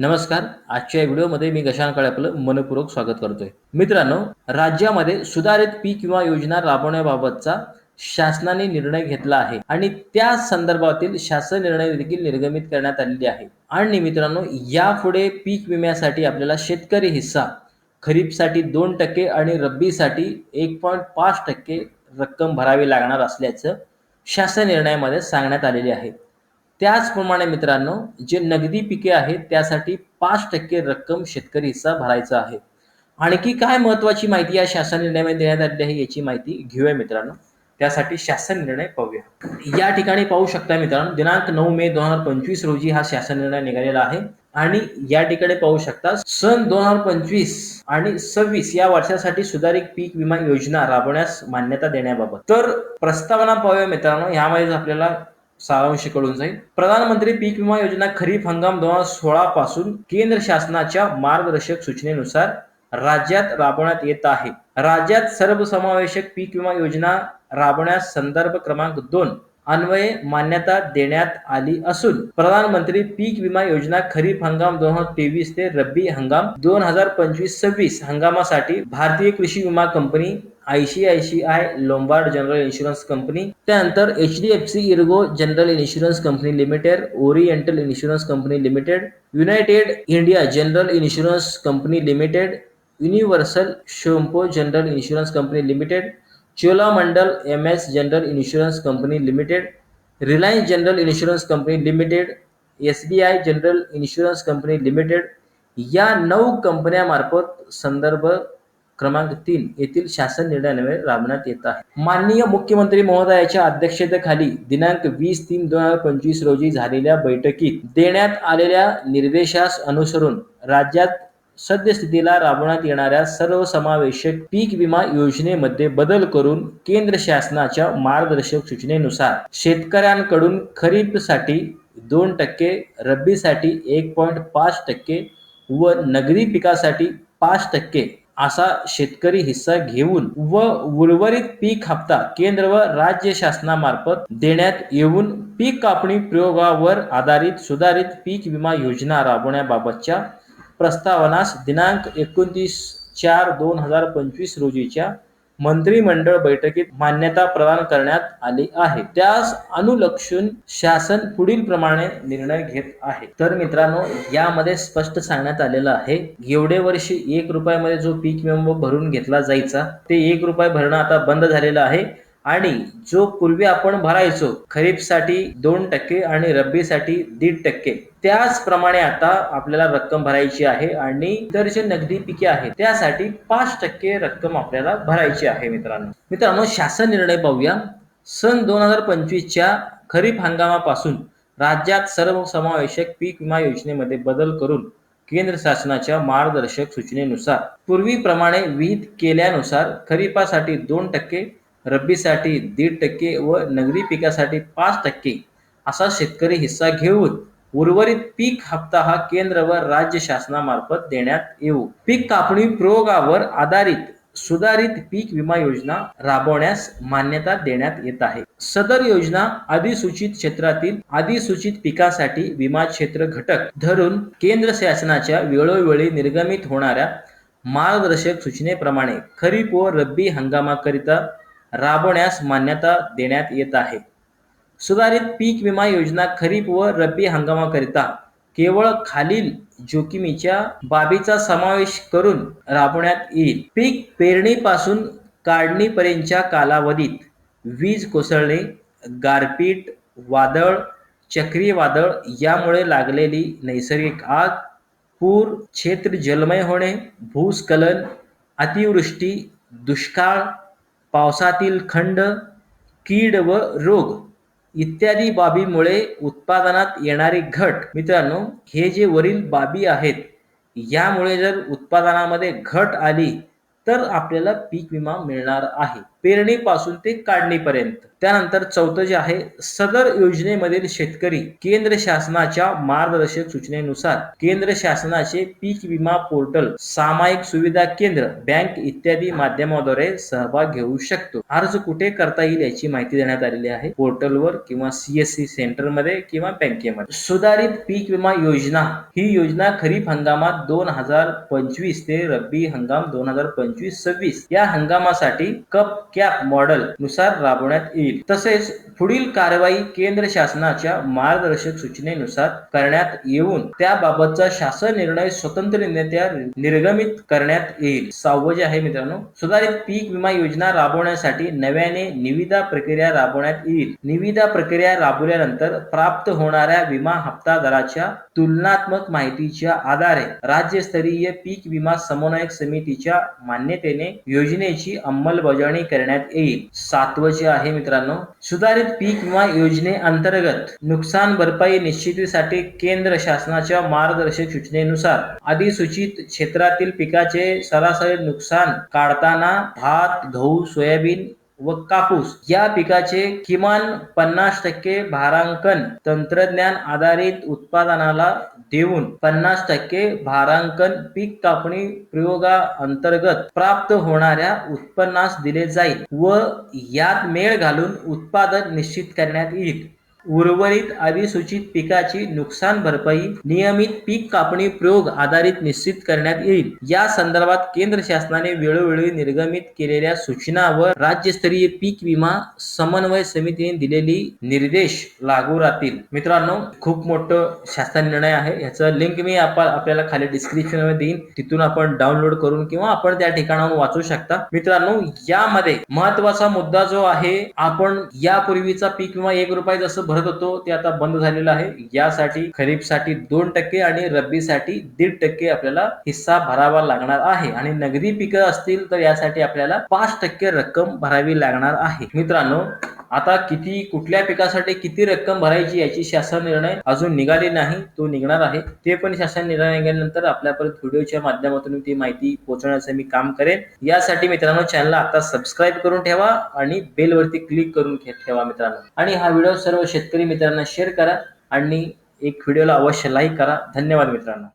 नमस्कार. आजच्या व्हिडिओमध्ये मी गशान आपलं मनपूर्वक स्वागत करतोय. मित्रांनो राज्यामध्ये सुधारित पीक विमा योजना राबवण्याबाबतचा शासनाने निर्णय घेतला आहे आणि त्या संदर्भातील शासन निर्णय देखील निर्गमित करण्यात आलेले आहे. आणि मित्रांनो यापुढे पीक विम्यासाठी आपल्याला शेतकरी हिस्सा खरीपसाठी दोन टक्के आणि रब्बीसाठी एक पॉईंट पाच टक्के रक्कम भरावी लागणार असल्याचं शासन निर्णयामध्ये सांगण्यात आलेले आहे. त्याचप्रमाणे मित्रांनो जे नगदी पिके आहेत त्यासाठी पाच टक्के रक्कम शेतकरी हिस्सा भरायचा आहे. आणखी काय महत्वाची माहिती या शासन निर्णयामध्ये देण्यात आली आहे याची माहिती घेऊया मित्रांनो. त्यासाठी शासन निर्णय पाहूया. या ठिकाणी पाहू शकता मित्रांनो दिनांक नऊ मे दोन हजार पंचवीस रोजी हा शासन निर्णय निघालेला आहे. आणि या ठिकाणी पाहू शकता सन दोन हजार पंचवीस आणि सव्वीस या वर्षासाठी सुधारित पीक विमा योजना राबवण्यास मान्यता देण्याबाबत. तर प्रस्तावना पाहूया मित्रांनो यामध्ये आपल्याला सारांश कळून जाईल. प्रधानमंत्री पीक विमा योजना खरीप हंगाम दोन हजार सोळा पासून केंद्र शासनाच्या मार्गदर्शक सूचनेनुसार राज्यात राबवण्यात येत आहे. राज्यात सर्वसमावेशक पीक विमा योजना राबवण्यास संदर्भ क्रमांक दोन अन्वये मान्यता देण्यात आली असून प्रधानमंत्री पीक विमा योजना खरीप हंगाम दोन हजार तेवीस ते रब्बी हंगाम दोन हजार पंचवीस सव्वीस हंगामासाठी भारतीय कृषी विमा company ICICI Lombard general insurance company त्यानंतर H D F C Ergo general insurance company limited Oriental insurance company limited United India general insurance company limited Universal Sompo general insurance company limited Cholamandalam M S general insurance company limited Reliance general insurance company limited S B I general insurance company limited या नऊ कंपन्यामार्फत संदर्भ क्रमांक तीन येथील शासन निर्णयान्वये राबवण्यात येत आहे. माननीय मुख्यमंत्री महोदयाच्या अध्यक्षतेखाली दिनांक वीस तीन दोन हजार पंचवीस रोजी झालेल्या बैठकीत देण्यात आलेल्या निर्देशास अनुसरून राज्यात सद्यस्थितीला राबवण्यात येणाऱ्या सर्वसमावेशक पीक विमा योजनेमध्ये बदल करून केंद्र शासनाच्या मार्गदर्शक सूचनेनुसार शेतकऱ्यांकडून खरीपसाठी दोन टक्के रब्बीसाठी एक पॉईंट पाच टक्के व नगरी पिकासाठी पाच टक्के असा शेतकरी हिस्सा घेऊन व उर्वरित पीक हप्ता केंद्र व राज्य शासनामार्फत देण्यात येऊन पीक कापणी प्रयोगावर आधारित सुधारित पीक विमा योजना राबवण्याबाबतच्या प्रस्तावनास दिनांक एकोणतीस चार दोन हजार पंचवीस रोजीच्या मंत्रिमंडळ बैठकीत मान्यता प्रदान करण्यात आली आहे. त्यास अनुलक्षून शासन पुढील प्रमाणे निर्णय घेत आहे. तर मित्रांनो यामध्ये स्पष्ट सांगण्यात आलेलं आहे एवढे वर्षी एक रुपयामध्ये जो पीक विमा भरून घेतला जायचा ते एक रुपये भरणं आता बंद झालेलं आहे. आणि जो पूर्वी आपण भरायचो खरीपसाठी दोन टक्के आणि रब्बीसाठी दीड टक्के. त्याचप्रमाणे आता आपल्याला रक्कम भरायची आहे आणि इतर जे नगदी पिके आहेत त्यासाठी पाच टक्के रक्कम आपल्याला भरायची आहे मित्रांनो. मित्रांनो शासन निर्णय पाहूया. सन दोन हजार पंचवीसच्या खरीप हंगामापासून राज्यात सर्व समावेशक पीक विमा योजनेमध्ये बदल करून केंद्र शासनाच्या मार्गदर्शक सूचनेनुसार पूर्वीप्रमाणे विहित केल्यानुसार खरीपासाठी दोन टक्के रब्बीसाठी दीड टक्के व नगरी पिकासाठी पाच टक्के असा शेतकरी हिस्सा घेऊन उर्वरित पीक हप्ता हा केंद्र व राज्य शासनामार्फत देण्यात येऊ. पीक कापणी प्रयोगावर आधारित सुधारित पीक विमा योजना राबवण्यास मान्यता देण्यात येत आहे. सदर योजना अधिसूचित क्षेत्रातील अधिसूचित पिकासाठी विमा क्षेत्र घटक धरून केंद्र शासनाच्या वेळोवेळी निर्गमित होणाऱ्या मार्गदर्शक सूचनेप्रमाणे खरीप व रब्बी हंगामाकरिता राबवण्यास मान्यता देण्यात येत आहे. सुधारित पीक विमा योजना खरीप व रब्बी हंगामाकरिता केवळ खालील जोखमीच्या बाबीचा समावेश करून राबवण्यात येईल. पीक पेरणीपासून काढणीपर्यंतच्या कालावधीत वीज कोसळणे गारपीट वादळ चक्रीवादळ यामुळे लागलेली नैसर्गिक आग पूर क्षेत्र जलमय होणे भूस्खलन अतिवृष्टी दुष्काळ पावसातील खंड कीड व रोग इत्यादी बाबीमुळे उत्पादनात येणारी घट. मित्रांनो हे जे वरील बाबी आहेत यामुळे जर उत्पादनामध्ये घट आली तर आपल्याला पीक विमा मिळणार आहे. पेरणीपासून ते काढणीपर्यंत. त्यानंतर चौथं जे आहे सदर योजनेमधील शेतकरी केंद्र शासनाच्या मार्गदर्शक सूचनेनुसार केंद्र शासनाचे पीक विमा पोर्टल सामायिक सुविधा केंद्र बँक इत्यादी माध्यमाद्वारे सहभाग घेऊ शकतो. अर्ज कुठे करता येईल याची माहिती देण्यात आलेली आहे. पोर्टलवर किंवा सीएससी सेंटरमध्ये किंवा बँकेमध्ये. सुधारित पीक विमा योजना ही योजना खरीप हंगामात दोन हजार पंचवीस ते रब्बी हंगाम दोन हजार पंचवीस सव्वीस या हंगामासाठी कप कॅप मॉडेल नुसार राबवण्यात येईल. तसेच पुढील कारवाई केंद्र शासनाच्या मार्गदर्शक सूचनेनुसार करण्यात येऊन त्याबाबतचा शासन निर्णय स्वतंत्ररित्या निर्गमित करण्यात येईल. सहावं जे आहे मित्रांनो. सुधारित पीक विमा योजना राबवण्यासाठी नव्याने निविदा प्रक्रिया राबवण्यात येईल. निविदा प्रक्रिया राबवल्यानंतर प्राप्त होणाऱ्या विमा हप्ता दराच्या तुलनात्मक माहितीच्या आधारे राज्यस्तरीय पीक विमा समन्वयक समितीच्या मान्यतेने योजनेची अंमलबजावणी करण्यात येईल. सातवं जे आहे मित्रांनो. सुधारित पीक विमा योजने अंतर्गत नुकसान भरपाई निश्चितीसाठी केंद्र शासनाच्या मार्गदर्शक सूचनेनुसार अधिसूचित क्षेत्रातील पिकाचे सरासरी नुकसान काढताना भात गहू सोयाबीन व कापूस या पिकाचे किमान पन्नास टक्के भारांकन तंत्रज्ञान आधारित उत्पादनाला देऊन पन्नास टक्के भारांकन पीक कापणी प्रयोगा अंतर्गत प्राप्त होणाऱ्या उत्पन्नास दिले जाईल व यात मेळ घालून उत्पादन निश्चित करण्यात येईल. उर्वरित अधिसूचित पिकाची नुकसान भरपाई नियमित पीक कापणी प्रयोग आधारित निश्चित करण्यात येईल. या संदर्भात केंद्र शासनाने वेळोवेळी निर्गमित केलेल्या सूचना व राज्यस्तरीय पीक विमा समन्वय समितीने दिलेली निर्देश लागू राहतील. मित्रांनो खूप मोठं शासन निर्णय आहे. याचं लिंक मी आपण आपल्याला खाली डिस्क्रिप्शनमध्ये देईन. तिथून आपण डाउनलोड करून किंवा आपण त्या ठिकाणाहून वाचू शकता. मित्रांनो यामध्ये महत्त्वाचा मुद्दा जो आहे आपण यापूर्वीचा पीक विमा एक रुपये जसं भरत होतो ते आता बंद झालेलं आहे. यासाठी खरीपसाठी दोन टक्के आणि रब्बीसाठी दीड टक्के आपल्याला हिस्सा भरावा लागणार आहे. आणि नगदी पिकं असतील तर यासाठी आपल्याला पाच टक्के रक्कम भरावी लागणार आहे. मित्रांनो आता किती कुठल्या पिकासाठी किती रक्कम भरायची याची शासन निर्णय अजून निघाले नाही तो निघणार आहे. ते पण शासन निर्णय निघाल्यानंतर आपल्यापर्यंत व्हिडिओच्या माध्यमातून ती माहिती पोहोचवण्याचं मी काम करेन. यासाठी मित्रांनो चॅनलला आता सबस्क्राईब करून ठेवा आणि बेलवरती क्लिक करून ठेवा मित्रांनो. आणि हा व्हिडिओ सर्व शेतकरी मित्रांना शेअर करा आणि एक व्हिडिओला अवश्य लाईक करा. धन्यवाद मित्रांनो.